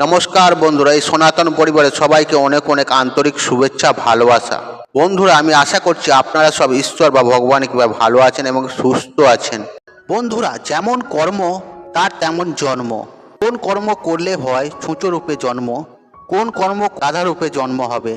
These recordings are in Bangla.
নমস্কার বন্ধুরা, এই সনাতন পরিবারের সবাইকে অনেক অনেক আন্তরিক শুভেচ্ছা, ভালোবাসা। বন্ধুরা, আমি আশা করছি আপনারা সব ঈশ্বর বা ভগবান কীভাবে ভালো আছেন এবং সুস্থ আছেন। বন্ধুরা, যেমন কর্ম, তার তেমন জন্ম। কোন কর্ম করলে হয় ছুঁচো রূপে জন্ম। কোন কর্ম রূপে জন্ম হবে।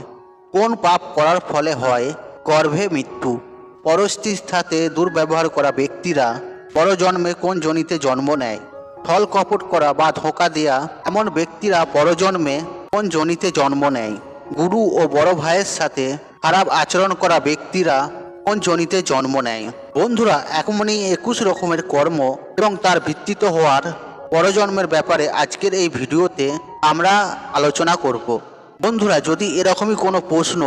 কোন পাপ করার ফলে হয়, গর্ভে মৃত্যু। পরস্ত্রীর সাথে দুর্ব্যবহার করা ব্যক্তিরা পরজন্মে কোন জনিতে জন্ম নেয়? ছল কপট করা বা ধোকা দেয়া এমন ব্যক্তিরা পরজন্মে কোন জনিতে জন্ম নেয়? গুরু ও বড় ভাইয়ের সাথে খারাপ আচরণ করা ব্যক্তিরা কোন জনিতে জন্ম নেয়? বন্ধুরা এমনই একুশ রকমের কর্ম এবং তার ভিত্তিত হওয়ার পরজন্মের ব্যাপারে আজকের এই ভিডিওতে আমরা আলোচনা করব। বন্ধুরা, যদি এরকমই কোনো প্রশ্ন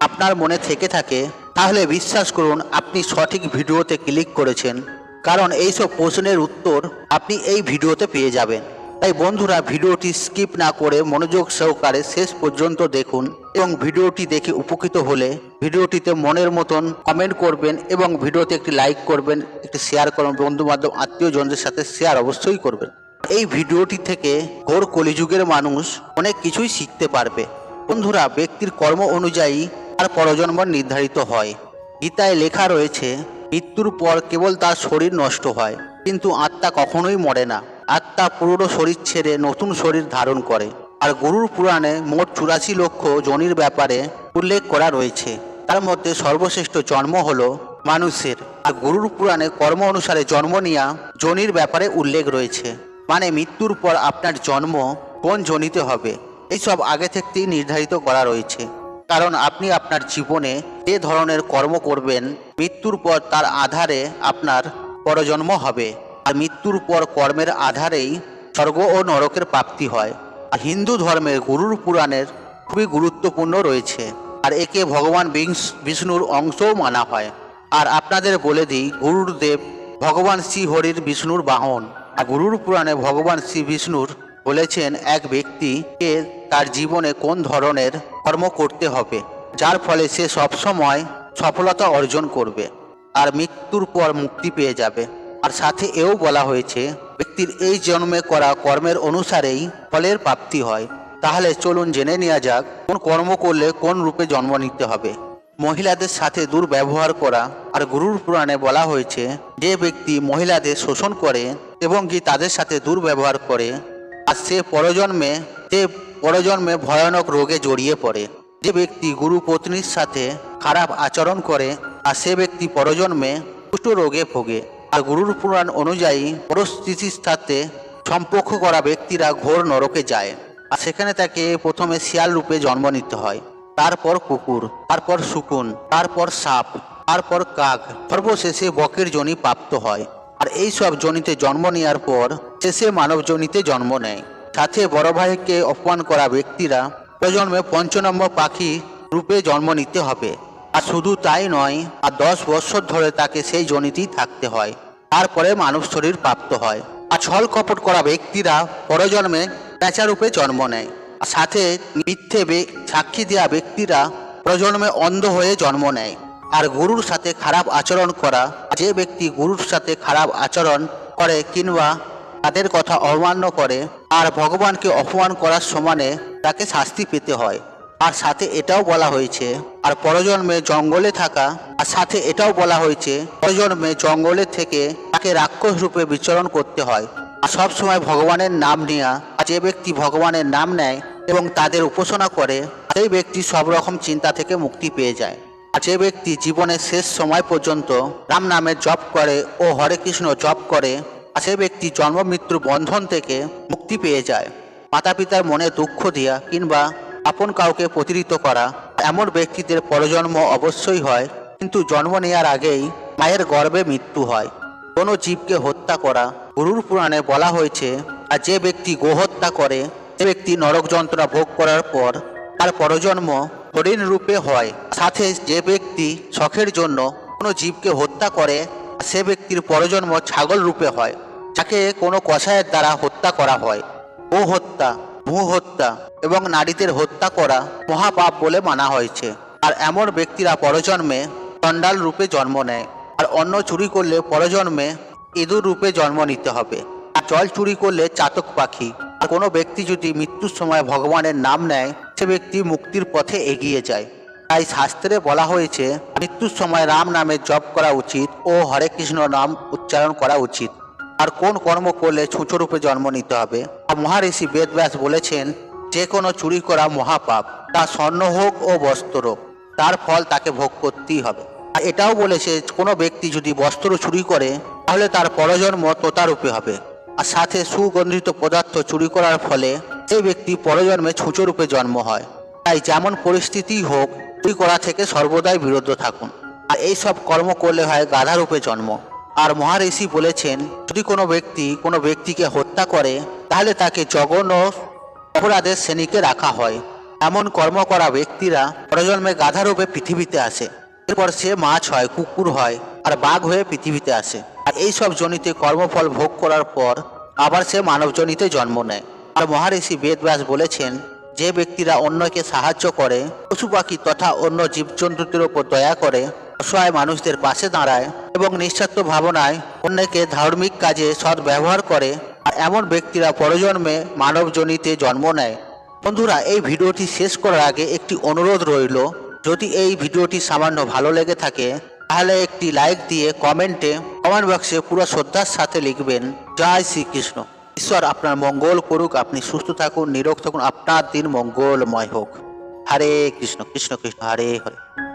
আপনার মনে থেকে থাকে, তাহলে বিশ্বাস করুন, আপনি সঠিক ভিডিওতে ক্লিক করেছেন। কারণ এইসব প্রশ্নের উত্তর আপনি এই ভিডিওতে পেয়ে যাবেন। তাই বন্ধুরা, ভিডিওটি স্কিপ না করে মনোযোগ সহকারে শেষ পর্যন্ত দেখুন এবং ভিডিওটি দেখে উপকৃত হলে ভিডিওটিতে মনের মতন কমেন্ট করবেন এবং ভিডিওতে একটি লাইক করবেন, একটি শেয়ার করবেন বন্ধু বান্ধব আত্মীয়জনদের সাথে শেয়ার অবশ্যই করবেন। এই ভিডিওটি থেকে ঘোর কলিযুগের মানুষ অনেক কিছুই শিখতে পারবে। বন্ধুরা, ব্যক্তির কর্ম অনুযায়ী তার পরজন্ম নির্ধারিত হয়। গীতায় লেখা রয়েছে মৃত্যুর পর কেবল তার শরীর নষ্ট হয়। কিন্তু আত্মা কখনোই মরে না। আত্মা পুরনো শরীর ছেড়ে নতুন শরীর ধারণ করে। আর গুরুর পুরাণে মোট চুরাশি লক্ষ জনির ব্যাপারে উল্লেখ করা রয়েছে। তার মধ্যে সর্বশ্রেষ্ঠ জন্ম হল মানুষের। আর গুরুর পুরাণে কর্ম অনুসারে জন্ম নেওয়া জনির ব্যাপারে উল্লেখ রয়েছে। মানে মৃত্যুর পর আপনার জন্ম কোন জনিতে হবে? এইসব আগে থেকেই নির্ধারিত করা রয়েছে। কারণ আপনি আপনার জীবনে যে ধরনের কর্ম করবেন, মৃত্যুর পর তার আধারে আপনার পরজন্ম হবে। আর মৃত্যুর পর কর্মের আধারেই স্বর্গ ও নরকের প্রাপ্তি হয়। আর হিন্দু ধর্মের গুরুর পুরাণের খুবই গুরুত্বপূর্ণ রয়েছে। আর একে ভগবান বিংস- বিষ্ণুর অংশও মানা হয়। আর আপনাদের বলে দিই, গুরুদেব ভগবান শ্রী হরির বিষ্ণুর বাহন। আর গুরুর পুরাণে ভগবান শ্রী বিষ্ণুর বলেছেন, এক ব্যক্তিকে তার জীবনে কোন ধরনের কর্ম করতে হবে, যার ফলে সে সবসময় সফলতা অর্জন করবে আর মৃত্যুর পর মুক্তি পেয়ে যাবে। আর সাথে এও বলা হয়েছে, ব্যক্তির এই জন্মে করা কর্মের অনুসারেই ফলের প্রাপ্তি হয়। তাহলে চলুন জেনে নেওয়া যাক, কোন কর্ম করলে কোন রূপে জন্ম নিতে হবে। মহিলাদের সাথে দুর্ব্যবহার করা আর গুরুর পুরাণে বলা হয়েছে, যে ব্যক্তি মহিলাদের শোষণ করে এবং কি তাদের সাথে দুর্ব্যবহার করে, আর সে পরজন্মে সে পরজন্মে ভয়ানক রোগে জড়িয়ে পড়ে। যে ব্যক্তি গুরু পত্নীর সাথে খারাপ আচরণ করে, আর সে ব্যক্তি পরজন্মে কুষ্ঠ রোগে ভোগে। আর গুরুর পুরাণ অনুযায়ী পরিস্থিতির সাথে সম্পর্ক করা ব্যক্তিরা ঘোর নরকে যায়। আর সেখানে তাকে প্রথমে শিয়াল রূপে জন্ম নিতে হয়। তারপর কুকুর, তারপর শুকুন, তারপর সাপ, তারপর কাক। সর্বশেষে বকের জনি প্রাপ্ত হয়। আর এইসব জনিতে জন্ম নেওয়ার পর শেষে মানব জনিতে জন্ম নেয়। সাথে বড় ভাইকে অপমান করা ব্যক্তিরা প্রজন্মে পঞ্চনম্বর পাখি রূপে জন্ম নিতে হবে। আর শুধু তাই নয়, আর দশ বছর ধরে তাকে সেই জনিতেই থাকতে হয়। তারপরে মানব শরীর প্রাপ্ত হয়। আর ছল কপট করা ব্যক্তিরা পরজন্মে রূপে জন্ম নেয়। আর সাথে মিথ্যে সাক্ষী দেওয়া ব্যক্তিরা প্রজন্মে অন্ধ হয়ে জন্ম নেয়। আর গুরুর সাথে খারাপ আচরণ করা, যে ব্যক্তি গুরুর সাথে খারাপ আচরণ করে কিংবা তাদের কথা অমান্য করে আর ভগবানকে অপমান করার সমানে তাকে শাস্তি পেতে হয়। আর সাথে এটাও বলা হয়েছে, আর পরজন্মে জঙ্গলে থাকা, আর সাথে এটাও বলা হয়েছে, পরজন্মে জঙ্গলে থেকে তাকে রাক্ষস রূপে বিচরণ করতে হয়। আর সবসময় ভগবানের নাম নেওয়া যে ব্যক্তি ভগবানের নাম নেয় এবং তাদের উপাসনা করে, সেই ব্যক্তি সব রকম চিন্তা থেকে মুক্তি পেয়ে যায়। আর যে ব্যক্তি জীবনের শেষ সময় পর্যন্ত রাম নামে জপ করে ও হরে কৃষ্ণ জপ করে সে ব্যক্তি জন্ম মৃত্যু বন্ধন থেকে মুক্তি পেয়ে যায়। মাতা পিতার মনে দুঃখ দেওয়া কিংবা আপন কাউকে প্রতিরিত করা এমন ব্যক্তিদের পরজন্ম অবশ্যই হয়, কিন্তু জন্ম নেওয়ার আগেই মায়ের গর্ভে মৃত্যু হয়। কোনো জীবকে হত্যা করা গুরুর পুরাণে বলা হয়েছে, আর যে ব্যক্তি গোহত্যা করে, সে ব্যক্তি নরক যন্ত্রণা ভোগ করার পর তার পরজন্ম হরিণ রূপে হয়। সাথে যে ব্যক্তি শখের জন্য কোনো জীবকে হত্যা করে সে ব্যক্তির পরজন্ম ছাগল রূপে হয়, যাকে কোনো কষায়ের দ্বারা হত্যা করা হয়। ও হত্যা, ভূ হত্যা এবং নারীদের হত্যা করা মহাপাপ বলে মানা হয়েছে। আর এমন ব্যক্তিরা পরজন্মে চণ্ডাল রূপে জন্ম নেয়, আর অন্ন চুরি করলে পরজন্মে ইঁদুর রূপে জন্ম নিতে হবে। আর জল চুরি করলে চাতক পাখি। আর কোনো ব্যক্তি যদি মৃত্যুর সময় ভগবানের নাম নেয়, সে ব্যক্তি মুক্তির পথে এগিয়ে যায়। তাই শাস্ত্রে বলা হয়েছে, মৃত্যুর সময় রাম নামে জপ করা উচিত ও হরে কৃষ্ণ নাম উচ্চারণ করা উচিত। আর কোন কর্ম করলে ছুঁচো রূপে জন্ম নিতে হবে? মহারিষি বেদব্যাস বলেছেন, যে কোনো চুরি করা মহাপাপ, তা স্বর্ণ হোক ও বস্ত্র হোক, তার ফল তাকে ভোগ করতেই হবে। আর এটাও বলেছে, কোনো ব্যক্তি যদি বস্ত্র চুরি করে, তাহলে তার পরজন্ম তোতারূপে হবে। আর সাথে সুগন্ধিত পদার্থ চুরি করার ফলে, সেই ব্যক্তি পরজন্মে ছুঁচো রূপে জন্ম হয়। তাই যেমন পরিস্থিতি হোক চুরি করা থেকে সর্বদাই বিরত থাকুন। আর এই সব কর্ম করলে হয় গাধা রূপে জন্ম। আর মহারিষি বলেছেন, যদি কোনো ব্যক্তি কোনো ব্যক্তিকে হত্যা করে, তাহলে তাকে জঘন্য অপরাধের শ্রেণীকে রাখা হয়। এমন কর্ম করা ব্যক্তিরা প্রজন্মে গাধা রূপে পৃথিবীতে আসে। এরপর সে মাছ হয়, কুকুর হয়, আর বাঘ হয়ে পৃথিবীতে আসে। আর এই সব জনিতে কর্মফল ভোগ করার পর আবার সে মানবজনিতে জন্ম নেয়। আর মহারিষি বেদব্যাস বলেছেন যে ব্যক্তিরা অন্যকে সাহায্য করে পশু পাখি তথা অন্য জীবজন্তুদের ওপর দয়া করে, অসহায় মানুষদের পাশে দাঁড়ায় এবং নিঃস্বার্থ ভাবনায় অন্যকে ধার্মিক কাজে সৎ ব্যবহার করে, আর এমন ব্যক্তিরা পরজন্মে মানবজনিতে জন্ম নেয়। বন্ধুরা, এই ভিডিওটি শেষ করার আগে একটি অনুরোধ রইল। যদি এই ভিডিওটি সামান্য ভালো লেগে থাকে, তাহলে একটি লাইক দিয়ে কমেন্টে কমেন্ট বক্সে পুরো শ্রদ্ধার সাথে লিখবেন, জয় শ্রীকৃষ্ণ। ঈশ্বর আপনার মঙ্গল করুক, আপনি সুস্থ থাকুন, নিরোগ থাকুন, আপনার দিন মঙ্গলময় হোক। হরে কৃষ্ণ কৃষ্ণ কৃষ্ণ, হরে হরে।